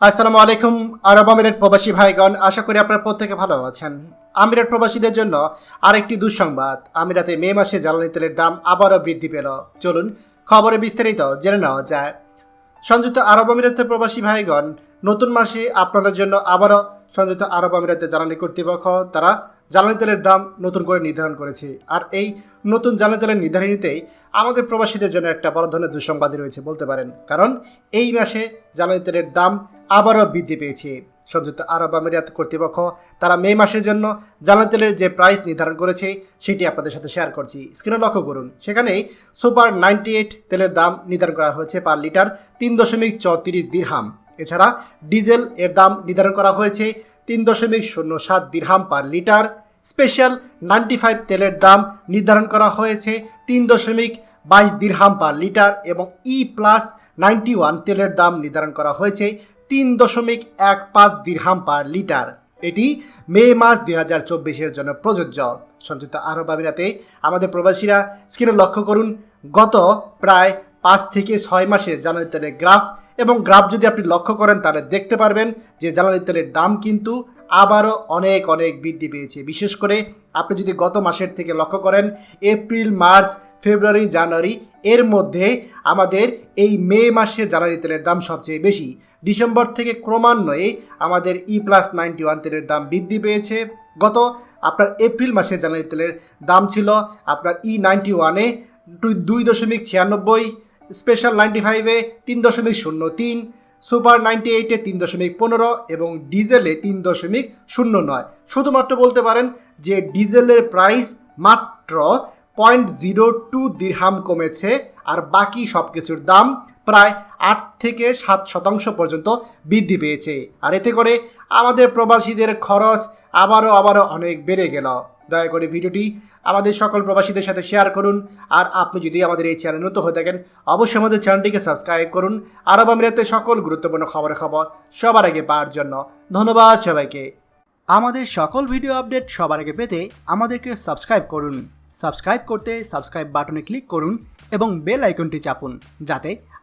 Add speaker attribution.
Speaker 1: আসসালামু আলাইকুম, আরব আমিরাত প্রবাসী ভাইগণ, আশা করি আপনারা প্রত্যেকে ভালো আছেন। আমিরাত প্রবাসীদের জন্য আরেকটি দুঃসংবাদ। আমিরাতে মে মাসে জ্বালানি তেলের দাম আবারও বৃদ্ধি পেল। চলুন খবরে বিস্তারিত জেনে নেওয়া যায়। সংযুক্ত আরব আমিরাতের প্রবাসী ভাইগণ, নতুন মাসে আপনাদের জন্য আবারও সংযুক্ত আরব আমিরাতের জ্বালানি কর্তৃপক্ষ, তারা জ্বালানি তেলের দাম নতুন করে নির্ধারণ করেছে। আর এই নতুন জ্বালানি তেলের নির্ধারণীতেই আমাদের প্রবাসীদের জন্য একটা বড় ধরনের দুঃসংবাদই রয়েছে বলতে পারেন। কারণ এই মাসে জ্বালানি তেলের দাম আবারও বৃদ্ধি পেয়েছে। সংযুক্ত আরব আমিরাত কর্তৃপক্ষ তারা মে মাসের জন্য জ্বালানি তেলের যে প্রাইস নির্ধারণ করেছে, সেটি আপনাদের সাথে শেয়ার করছি। স্ক্রিনে লক্ষ্য করুন সেখানে সুপার নাইনটি এইট তেলের দাম নির্ধারণ করা হয়েছে পার লিটার তিন দশমিক চৌত্রিশ দিরহাম। এছাড়া ডিজেল এর দাম নির্ধারণ করা হয়েছে তিন দশমিক শূন্য সাত দিরহাম per litre. Special ninety five তেলের দাম নির্ধারণ করা হয়েছে তিন দশমিক বাইশ দিরহাম পার লিটার এবং ই প্লাস নাইনটি ওয়ান তেলের দাম নির্ধারণ করা হয়েছে তিন দশমিক এক পাঁচ দিরহাম পার লিটার। এটি মে মাস দুই হাজার চব্বিশের জন্য প্রযোজ্য। সংযুক্ত আরব আমিরাতে আমাদের প্রবাসীরা স্ক্রিনে লক্ষ্য করুন, গত প্রায় পাঁচ থেকে ছয় মাসে জ্বালানি তেলের গ্রাফ এবং গ্রাফ যদি আপনি লক্ষ্য করেন, তাহলে দেখতে পারবেন যে জ্বালানি তেলের দাম কিন্তু আবারও অনেক অনেক বৃদ্ধি পেয়েছে। বিশেষ করে আপনি যদি গত মাসের থেকে লক্ষ্য করেন, এপ্রিল, মার্চ, ফেব্রুয়ারি, জানুয়ারি, এর মধ্যে আমাদের এই মে মাসে জ্বালানি তেলের দাম সবচেয়ে বেশি। ডিসেম্বর থেকে ক্রমান্বয়ে আমাদের ই প্লাস নাইনটি ওয়ান তেলের দাম বৃদ্ধি পেয়েছে। গত আপনার এপ্রিল মাসে জ্বালানি তেলের দাম ছিল আপনার ই নাইনটি ওয়ানে দুই দশমিক ছিয়ানব্বই স্পেশাল নাইনটি ফাইভে তিন দশমিক শূন্য তিন সুপার নাইনটি এইটে তিন দশমিক পনেরো এবং ডিজেলে তিন দশমিক শূন্য নয়। শুধুমাত্র বলতে পারেন যে ডিজেলের প্রাইস মাত্র পয়েন্ট জিরো টু দিরহাম কমেছে আর বাকি সব কিছুর দাম প্রায় আট থেকে সাত শতাংশ পর্যন্ত বৃদ্ধি পেয়েছে। আর এতে করে আমাদের প্রবাসীদের খরচ আবারও আবারও অনেক বেড়ে গেল। দয়া করে ভিডিওটি আমাদের সকল প্রবাসীদের সাথে শেয়ার করুন। আর আপনি যদি আমাদের এই চ্যানেল নতুন হয়ে থাকেন, অবশ্যই আমাদের চ্যানেলটিকে সাবস্ক্রাইব করুন। আরব আমিরাতে সকল গুরুত্বপূর্ণ খবরের খবর সবার আগে পাওয়ার জন্য ধন্যবাদ সবাইকে। আমাদের সকল ভিডিও আপডেট সবার আগে পেতে আমাদেরকে সাবস্ক্রাইব করুন। সাবস্ক্রাইব করতে সাবস্ক্রাইব বাটনে ক্লিক করুন এবং বেল আইকনটি চাপুন, যাতে